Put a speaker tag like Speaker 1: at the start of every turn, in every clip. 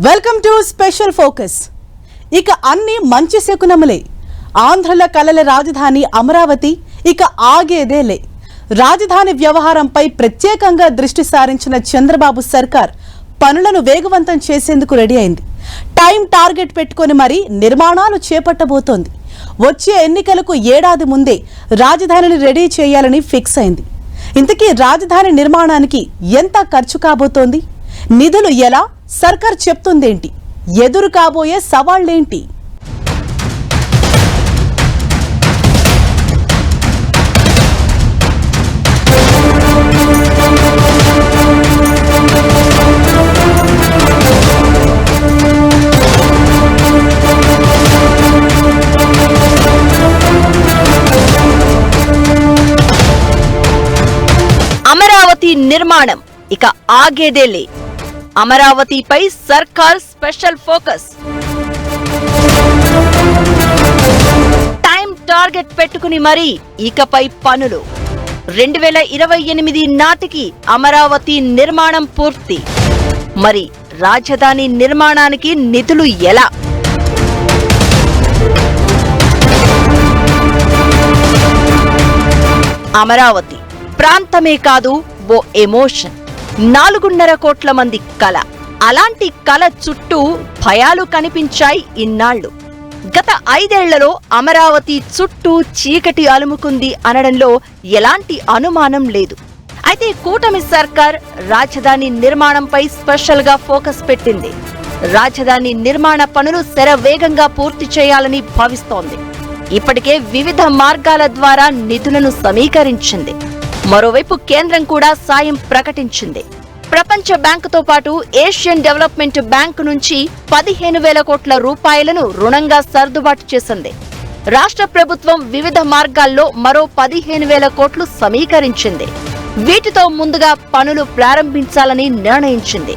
Speaker 1: Welcome to special focus. ఇక అన్ని మంచి శకునములే. ఆంధ్రల కలల రాజధాని అమరావతి ఇక ఆగేదేలే రాజధాని వ్యవహారంపై ప్రత్యేకంగా దృష్టి సారించిన చంద్రబాబు సర్కార్ పనులను వేగవంతం చేసేందుకు రెడీ అయింది. టైం టార్గెట్ పెట్టుకొని మరి నిర్మాణాలు చేపట్టబోతోంది. వచ్చే ఎన్నికలకు ఏడాది ముందే రాజధానిని రెడీ చేయాలని ఫిక్స్ అయింది. ఇంతకీ రాజధాని నిర్మాణానికి ఎంత ఖర్చు కాబోతోంది? నిధులు ఎలా? సర్కార్ చెప్తుందేంటి? ఎదురు కాబోయే సవాళ్ళేంటి
Speaker 2: అమరావతి నిర్మాణం. ఇక ఆగేదేలే అమరావతిపై సర్కార్ స్పెషల్ ఫోకస్. టైం టార్గెట్ పెట్టుకుని మరీ ఇకపై పనులు. రెండు వేల ఇరవై ఎనిమిది నాటికి అమరావతి నిర్మాణం పూర్తి. మరి రాజధాని నిర్మాణానికి నిధులు ఎలా? అమరావతి ప్రాంతమే కాదు ఓ ఎమోషన్. నాలుగున్నర కోట్ల మంది కళ అలాంటి కళ చుట్టూ భయాలు కనిపించాయి ఇన్నాళ్ళు గత ఐదేళ్ళలో అమరావతి చుట్టూ చీకటి అలుముకుంది అనడంలో ఎలాంటి అనుమానం లేదు. అయితే కూటమి సర్కార్ రాజధాని నిర్మాణంపై స్పెషల్గా ఫోకస్ పెట్టింది. రాజధాని నిర్మాణ పనులు శరవేగంగా పూర్తి చేయాలని భావిస్తోంది. ఇప్పటికే వివిధ మార్గాల ద్వారా నిధులను సమీకరించింది. మరోవైపు కేంద్రం కూడా సాయం ప్రకటించింది. ప్రపంచ బ్యాంకుతో పాటు ఏషియన్ డెవలప్మెంట్ బ్యాంక్ నుంచి పదిహేను వేల కోట్ల రూపాయలను రుణంగా సర్దుబాటు చేసింది. రాష్ట్ర ప్రభుత్వం వివిధ మార్గాల్లో మరో పదిహేను వేల కోట్లు సమీకరించింది. వీటితో ముందుగా పనులు ప్రారంభించాలని నిర్ణయించింది.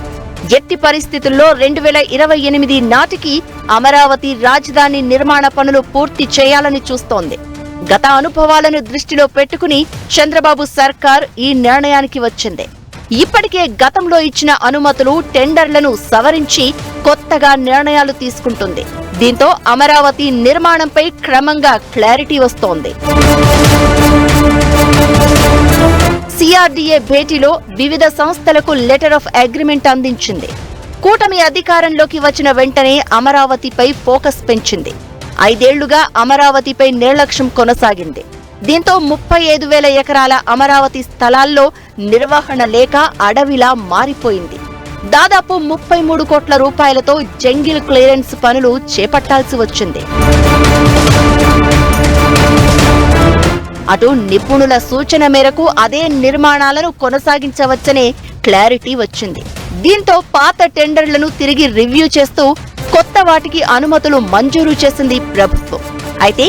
Speaker 2: ఎట్టి పరిస్థితుల్లో రెండు వేల ఇరవై ఎనిమిది నాటికి అమరావతి రాజధాని నిర్మాణ పనులు పూర్తి చేయాలని చూస్తోంది. గత అనుభవాలను దృష్టిలో పెట్టుకుని చంద్రబాబు సర్కార్ ఈ నిర్ణయానికి వచ్చింది. ఇప్పటికే గతంలో ఇచ్చిన అనుమతులు టెండర్లను సవరించి కొత్తగా నిర్ణయాలు తీసుకుంటుంది. దీంతో అమరావతి నిర్మాణంపై క్రమంగా క్లారిటీ వస్తోంది. సిఆర్డీఏ భేటీలో వివిధ సంస్థలకు లెటర్ ఆఫ్ అగ్రిమెంట్ అందించింది. కూటమి అధికారంలోకి వచ్చిన వెంటనే అమరావతిపై ఫోకస్ పెంచింది. ఐదేళ్ళుగా అమరావతిపై నిర్లక్ష్యం కొనసాగింది. దీంతో ముప్పై ఐదు వేల ఎకరాల అమరావతి స్థలాల్లో నిర్వహణ లేక అడవిలా మారిపోయింది. దాదాపు ముప్పై మూడు కోట్ల రూపాయలతో జంగిల్ క్లియరెన్స్ పనులు చేపట్టాల్సి వచ్చింది. అటు నిపుణుల సూచన మేరకు అదే నిర్మాణాలను కొనసాగించవచ్చనే క్లారిటీ వచ్చింది. దీంతో పాత టెండర్లను తిరిగి రివ్యూ చేస్తూ కొత్త వాటికి అనుమతులు మంజూరు చేసింది ప్రభుత్వం. అయితే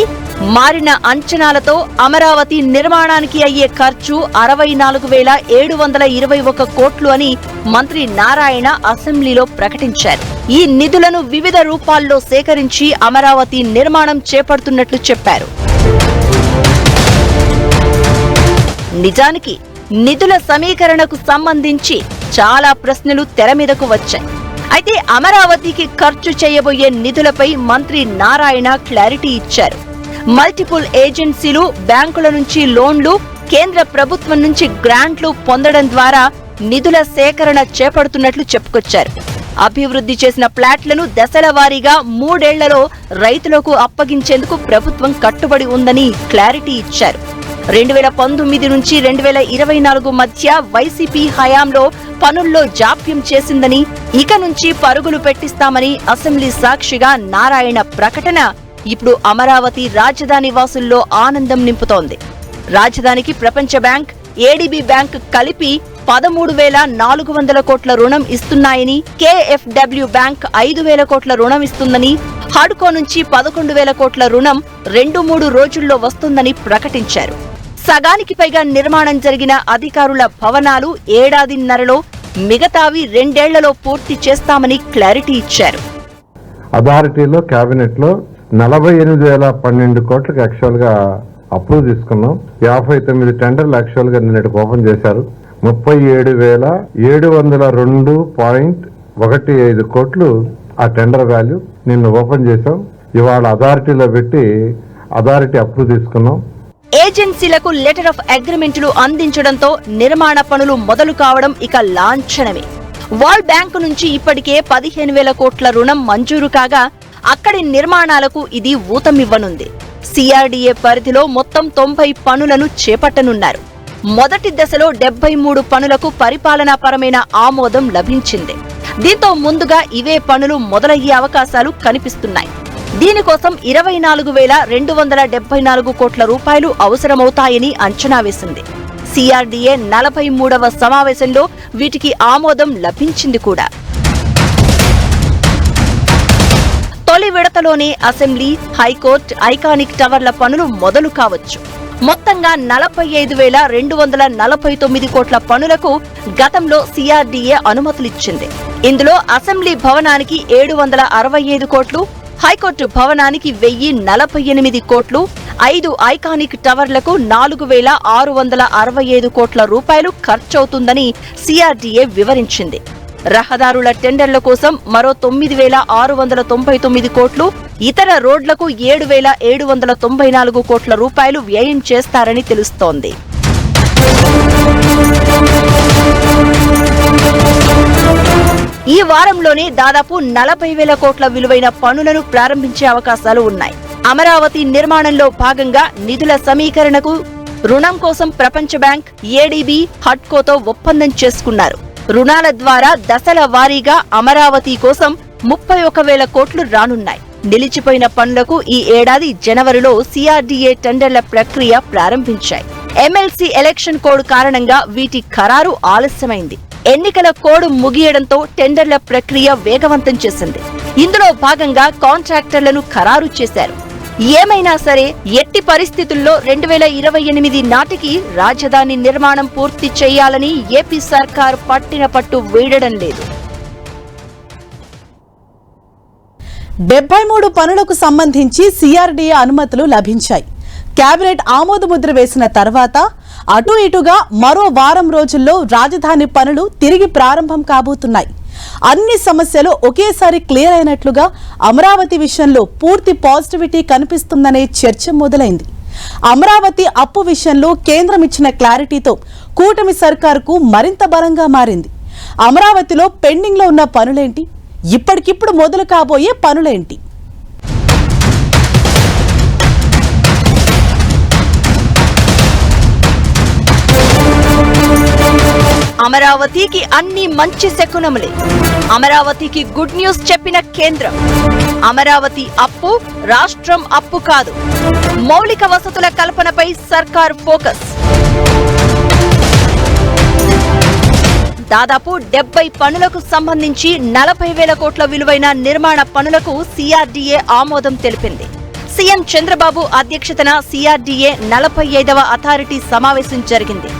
Speaker 2: మారిన అంచనాలతో అమరావతి నిర్మాణానికి అయ్యే ఖర్చు అరవై నాలుగు వేల ఏడు వందల ఇరవై ఒక కోట్లు అని మంత్రి నారాయణ అసెంబ్లీలో ప్రకటించారు. ఈ నిధులను వివిధ రూపాల్లో సేకరించి అమరావతి నిర్మాణం చేపడుతున్నట్లు చెప్పారు. నిజానికి నిధుల సమీకరణకు సంబంధించి చాలా ప్రశ్నలు తెర మీదకు వచ్చాయి. అయితే అమరావతికి ఖర్చు చేయబోయే నిధులపై మంత్రి నారాయణ క్లారిటీ ఇచ్చారు. మల్టిపుల్ ఏజెన్సీలు బ్యాంకుల నుంచి లోన్లు కేంద్ర ప్రభుత్వం నుంచి గ్రాంట్లు పొందడం ద్వారా నిధుల సేకరణ చేపడుతున్నట్లు చెప్పుకొచ్చారు. అభివృద్ధి చేసిన ప్లాట్లను దశల వారీగా మూడేళ్ళలో రైతులకు అప్పగించేందుకు ప్రభుత్వం కట్టుబడి ఉందని క్లారిటీ ఇచ్చారు. రెండు వేల పంతొమ్మిది నుంచి రెండు వేల ఇరవై నాలుగు మధ్య వైసీపీ హయాంలో పనుల్లో జాప్యం చేసిందని ఇక నుంచి పరుగులు పెట్టిస్తామని అసెంబ్లీ సాక్షిగా నారాయణ ప్రకటన. ఇప్పుడు అమరావతి రాజధాని వాసుల్లో ఆనందం నింపుతోంది. రాజధానికి ప్రపంచ బ్యాంక్ ఏడీబీ బ్యాంక్ కలిపి పదమూడు వేల నాలుగు వందల కోట్ల రుణం ఇస్తున్నాయని కేఎఫ్డబ్ల్యూ బ్యాంక్ ఐదు వేల కోట్ల రుణం ఇస్తుందని హడ్కో నుంచి పదకొండు వేల కోట్ల రుణం రెండు మూడు రోజుల్లో వస్తుందని ప్రకటించారు. సగానికి పైగా నిర్మాణం జరిగిన అధికారుల భవనాలు ఏడాదిన్నరలో మిగతావి రెండేళ్ళలో పూర్తి చేస్తామని క్లారిటీ ఇచ్చారు.
Speaker 3: అథారిటీలో క్యాబినెట్లో నలభై ఎనిమిది వేల పన్నెండు కోట్లకు యాక్చువల్గా అప్రూవ్ తీసుకున్నాం. యాభై తొమ్మిది టెండర్లు యాక్చువల్గా నిన్నటి ఓపెన్ చేశారు. ముప్పై ఏడు వేల ఏడు వందల రెండు పాయింట్ ఒకటి ఐదు కోట్లు ఆ టెండర్ వాల్యూ నిన్న ఓపెన్ చేశాం. ఇవాళ అథారిటీలో పెట్టి అథారిటీ అప్రూవ్ తీసుకున్నాం.
Speaker 2: ఏజెన్సీలకు లెటర్ ఆఫ్ అగ్రిమెంట్లు అందించడంతో నిర్మాణ పనులు మొదలు కావడం ఇక లాంఛనమే. వరల్డ్ బ్యాంకు నుంచి ఇప్పటికే పదిహేను వేల కోట్ల రుణం మంజూరు కాగా అక్కడి నిర్మాణాలకు ఇది ఊతమివ్వనుంది. సిఆర్డీఏ పరిధిలో మొత్తం తొంభై పనులను చేపట్టనున్నారు. మొదటి దశలో డెబ్బై మూడు పనులకు పరిపాలనాపరమైన ఆమోదం లభించింది. దీంతో ముందుగా ఇవే పనులు మొదలయ్యే అవకాశాలు కనిపిస్తున్నాయి. దీనికోసం ఇరవై నాలుగు వేల రెండు వందల డెబ్బై నాలుగు కోట్ల రూపాయలు అవసరమవుతాయని అంచనా వేసింది. సిఆర్డీఏ నలభై మూడవ సమావేశంలో వీటికి ఆమోదం లభించింది కూడా. తొలి విడతలోనే అసెంబ్లీ హైకోర్టు ఐకానిక్ టవర్ల పనులు మొదలు కావచ్చు. మొత్తంగా నలభై ఐదు వేల రెండు వందల నలభై తొమ్మిది కోట్ల పనులకు గతంలో సిఆర్డీఏ అనుమతులిచ్చింది. ఇందులో అసెంబ్లీ భవనానికి ఏడు వందల అరవై ఐదు కోట్లు హైకోర్టు భవనానికి వెయ్యి నలభై ఎనిమిది కోట్లు ఐదు ఐకానిక్ టవర్లకు నాలుగు వేల ఆరు వందల అరవై ఐదు కోట్ల రూపాయలు ఖర్చవుతుందని సిఆర్డీఏ వివరించింది. రహదారుల టెండర్ల కోసం మరో తొమ్మిది వేల ఆరు వందల తొంభై తొమ్మిది కోట్లు ఇతర రోడ్లకు ఏడు వేల ఏడు వందల తొంభై నాలుగు కోట్ల రూపాయలు వ్యయం చేస్తారని తెలుస్తోంది. ఈ వారంలోనే దాదాపు నలభై వేల కోట్ల విలువైన పనులను ప్రారంభించే అవకాశాలు ఉన్నాయి. అమరావతి నిర్మాణంలో భాగంగా నిధుల సమీకరణకు రుణం కోసం ప్రపంచ బ్యాంక్ ఏడీబీ హడ్కోతో ఒప్పందం చేసుకున్నారు. రుణాల ద్వారా దశల వారీగా అమరావతి కోసం ముప్పై ఒక వేల కోట్లు రానున్నాయి. నిలిచిపోయిన పనులకు ఈ ఏడాది జనవరిలో సిఆర్డీఏ టెండర్ల ప్రక్రియ ప్రారంభించాయి. ఎమ్మెల్సీ ఎలక్షన్ కోడ్ కారణంగా వీటి ఖరారు ఆలస్యమైంది. ఎన్నికల కోడ్ ముగియడంతో టెండర్ల ప్రక్రియ వేగవంతం చేసింది. ఇందులో భాగంగా కాంట్రాక్టర్లను ఖరారు చేశారు. ఏమైనా సరే ఎట్టి పరిస్థితుల్లో రెండు వేల ఇరవై ఎనిమిది నాటికి రాజధాని నిర్మాణం పూర్తి చేయాలని ఏపీ సర్కార్ పట్టిన పట్టు వీడడం లేదు.
Speaker 1: డెబ్బై మూడు పనులకు సంబంధించి సిఆర్డీఏ అనుమతులు లభించాయి. కేబినెట్ ఆమోదముద్ర వేసిన తర్వాత అటు ఇటుగా మరో వారం రోజుల్లో రాజధాని పనులు తిరిగి ప్రారంభం కాబోతున్నాయి. అన్ని సమస్యలు ఒకేసారి క్లియర్ అయినట్లుగా అమరావతి విషయంలో పూర్తి పాజిటివిటీ కనిపిస్తుందనే చర్చ మొదలైంది. అమరావతి అప్పు విషయంలో కేంద్రం ఇచ్చిన క్లారిటీతో కూటమి సర్కారుకు మరింత బలంగా మారింది. అమరావతిలో పెండింగ్లో ఉన్న పనులేంటి? ఇప్పటికిప్పుడు మొదలు కాబోయే పనులేంటి?
Speaker 2: అమరావతికి అన్ని మంచి శకునములే. అమరావతికి గుడ్ న్యూస్ చెప్పిన కేంద్రం. అమరావతి అప్పు రాష్ట్రం అప్పు కాదు. మౌలిక వసతుల కల్పనపై సర్కార్ ఫోకస్. దాదాపు డెబ్బై పనులకు సంబంధించి నలభై వేల కోట్ల విలువైన నిర్మాణ పనులకు సిఆర్డీఏ ఆమోదం తెలిపింది. సీఎం చంద్రబాబు అధ్యక్షతన సిఆర్డీఏ నలభై ఐదవ అథారిటీ సమావేశం జరిగింది.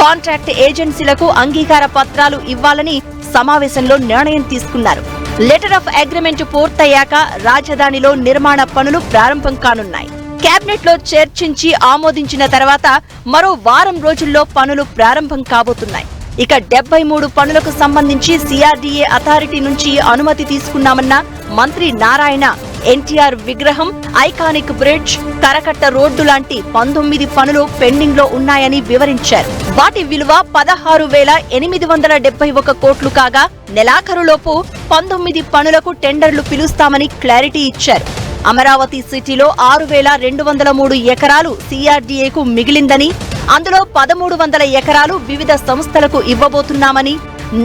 Speaker 2: కాంట్రాక్ట్ ఏజెన్సీలకు అంగీకార పత్రాలు ఇవ్వాలని సమావేశంలో నిర్ణయం తీసుకున్నారు. లెటర్ ఆఫ్ అగ్రిమెంట్ పూర్తయ్యాక రాజధానిలో నిర్మాణ పనులు ప్రారంభం కానున్నాయి. కేబినెట్లో చర్చించి ఆమోదించిన తర్వాత మరో వారం రోజుల్లో పనులు ప్రారంభం కాబోతున్నాయి. ఇక డెబ్బై మూడు పనులకు సంబంధించి సిఆర్డీఏ అథారిటీ నుంచి అనుమతి తీసుకున్నామన్న మంత్రి నారాయణ ఎన్టీఆర్ విగ్రహం ఐకానిక్ బ్రిడ్జ్ కరకట్ట రోడ్డు లాంటి పంతొమ్మిది పనులు పెండింగ్లో ఉన్నాయని వివరించారు. వాటి విలువ పదహారు వేల ఎనిమిది వందల డెబ్బై ఒక కోట్లు కాగా నెలాఖరులోపు పంతొమ్మిది పనులకు టెండర్లు పిలుస్తామని క్లారిటీ ఇచ్చారు. అమరావతి సిటీలో ఆరు వేల రెండు వందల మూడు ఎకరాలు సిఆర్డీఏకు మిగిలిందని అందులో పదమూడు వందల ఎకరాలు వివిధ సంస్థలకు ఇవ్వబోతున్నామని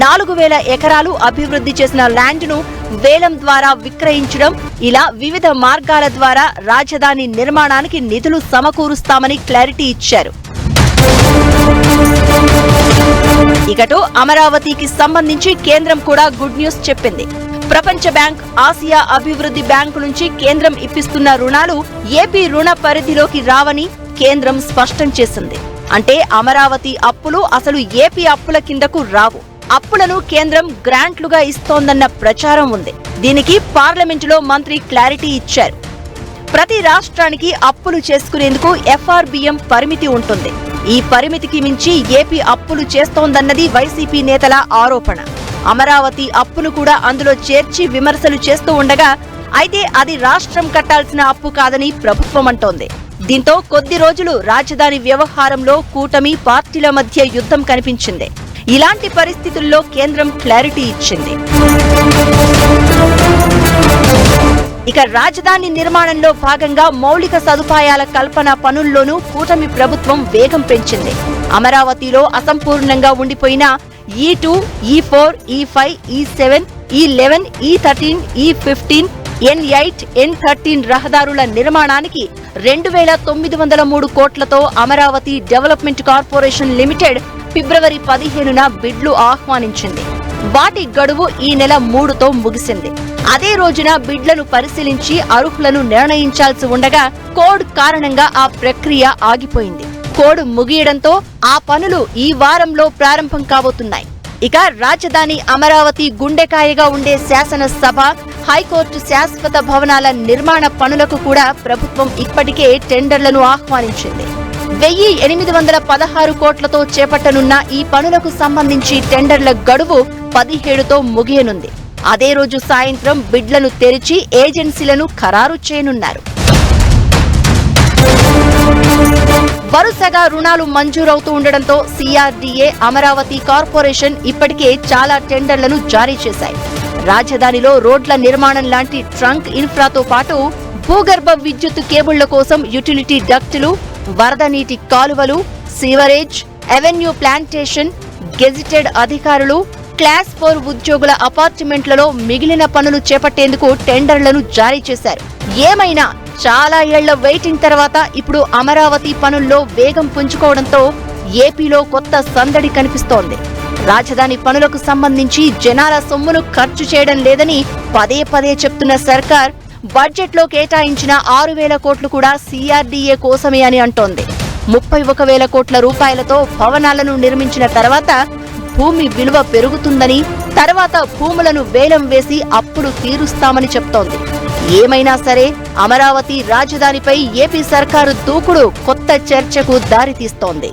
Speaker 2: నాలుగు వేల ఎకరాలు అభివృద్ధి చేసిన ల్యాండ్ను వేలం ద్వారా విక్రయించడం ఇలా వివిధ మార్గాల ద్వారా రాజధాని నిర్మాణానికి నిధులు సమకూరుస్తామని క్లారిటీ ఇచ్చారు. ఇకటు అమరావతికి సంబంధించి కేంద్రం కూడా గుడ్ న్యూస్ చెప్పింది. ప్రపంచ బ్యాంక్ ఆసియా అభివృద్ధి బ్యాంకు నుంచి కేంద్రం ఇప్పిస్తున్న రుణాలు ఏపీ రుణ పరిధిలోకి రావని కేంద్రం స్పష్టం చేసింది. అంటే అమరావతి అప్పులు అసలు ఏపీ అప్పుల కిందకు రావు. అప్పులను కేంద్రం గ్రాంట్లుగా ఇస్తోందన్న ప్రచారం ఉంది. దీనికి పార్లమెంటులో మంత్రి క్లారిటీ ఇచ్చారు. ప్రతి రాష్ట్రానికి అప్పులు చేసుకునేందుకు ఎఫ్ఆర్బిఎం పరిమితి ఉంటుంది. ఈ పరిమితికి మించి ఏపీ అప్పులు చేస్తోందన్నది వైసీపీ నేతల ఆరోపణ. అమరావతి అప్పును కూడా అందులో చేర్చి విమర్శలు చేస్తూ ఉండగా అయితే అది రాష్ట్రం కట్టాల్సిన అప్పు కాదని ప్రభుత్వం అంటోంది. దీంతో కొద్ది రోజులు రాజధాని వ్యవహారంలో కూటమి పార్టీల మధ్య యుద్ధం కనిపించింది. ఇలాంటి పరిస్థితుల్లో కేంద్రం క్లారిటీ ఇచ్చింది. ఇక రాజధాని నిర్మాణంలో భాగంగా మౌలిక సదుపాయాల కల్పన పనుల్లోనూ కూటమి ప్రభుత్వం వేగం పెంచింది. అమరావతిలో అసంపూర్ణంగా ఉండిపోయిన ఈ టూ ఈ ఫోర్ ఈ ఫైవ్ ఈ సెవెన్ ఈ eleven E thirteen E fifteen N eight N thirteen రహదారుల నిర్మాణానికి రెండు వేల తొమ్మిది వందల మూడు కోట్లతో అమరావతి డెవలప్మెంట్ కార్పొరేషన్ లిమిటెడ్ ఫిబ్రవరి పదిహేనున బిడ్లు ఆహ్వానించింది. వాటి గడువు ఈ నెల మూడుతో ముగిసింది. అదే రోజున బిడ్లను పరిశీలించి అర్హులను నిర్ణయించాల్సి ఉండగా కోడ్ కారణంగా ఆ ప్రక్రియ ఆగిపోయింది. కోడ్ ముగియడంతో ఆ పనులు ఈ వారంలో ప్రారంభం కాబోతున్నాయి. ఇక రాజధాని అమరావతి గుండెకాయగా ఉండే శాసనసభ హైకోర్టు శాశ్వత భవనాల నిర్మాణ పనులకు కూడా ప్రభుత్వం ఇప్పటికే టెండర్లను ఆహ్వానించింది. వెయ్యి ఎనిమిది వందల పదహారు కోట్లతో చేపట్టనున్న ఈ పనులకు సంబంధించి టెండర్ల గడువు పదిహేడుతో ముగియనుంది. అదే రోజు సాయంత్రం బిడ్లను తెరిచి ఏజెన్సీలను ఖరారు చేయనున్నారు. వరుసగా రుణాలు మంజూరవుతూ ఉండడంతో సిఆర్డీఏ అమరావతి కార్పొరేషన్ ఇప్పటికే చాలా టెండర్లను జారీ చేశాయి. రాజధానిలో రోడ్ల నిర్మాణం లాంటి ట్రంక్ ఇన్ఫ్రాతో పాటు భూగర్భ విద్యుత్ కేబుళ్ళ కోసం యుటిలిటీ డక్టులు వరద నీటి కాలువలు సీవరేజ్ ఎవెన్యూ ప్లాంటేషన్ గెజిటెడ్ అధికారులు క్లాస్ ఫోర్ ఉద్యోగుల అపార్ట్మెంట్లలో మిగిలిన పనులు చేపట్టేందుకు టెండర్లను జారీ చేశారు. ఏమైనా చాలా ఏళ్ళ వెయిటింగ్ తర్వాత ఇప్పుడు అమరావతి పనుల్లో వేగం పుంజుకోవడంతో ఏపీలో కొత్త సందడి కనిపిస్తోంది. రాజధాని పనులకు సంబంధించి జనాల సొమ్మును ఖర్చు చేయడం లేదని పదే పదే చెప్తున్న సర్కార్ బడ్జెట్లో కేటాయించిన ఆరు వేల కోట్లు కూడా సీఆర్డీఏ కోసమే అని అంటోంది. ముప్పై ఒక వేల కోట్ల రూపాయలతో భవనాలను నిర్మించిన తర్వాత భూమి విలువ పెరుగుతుందని తర్వాత భూములను వేలం వేసి అప్పుడు తీరుస్తామని చెప్తోంది. ఏమైనా సరే అమరావతి రాజధానిపై ఏపీ సర్కారు దూకుడు కొత్త చర్చకు దారితీస్తోంది.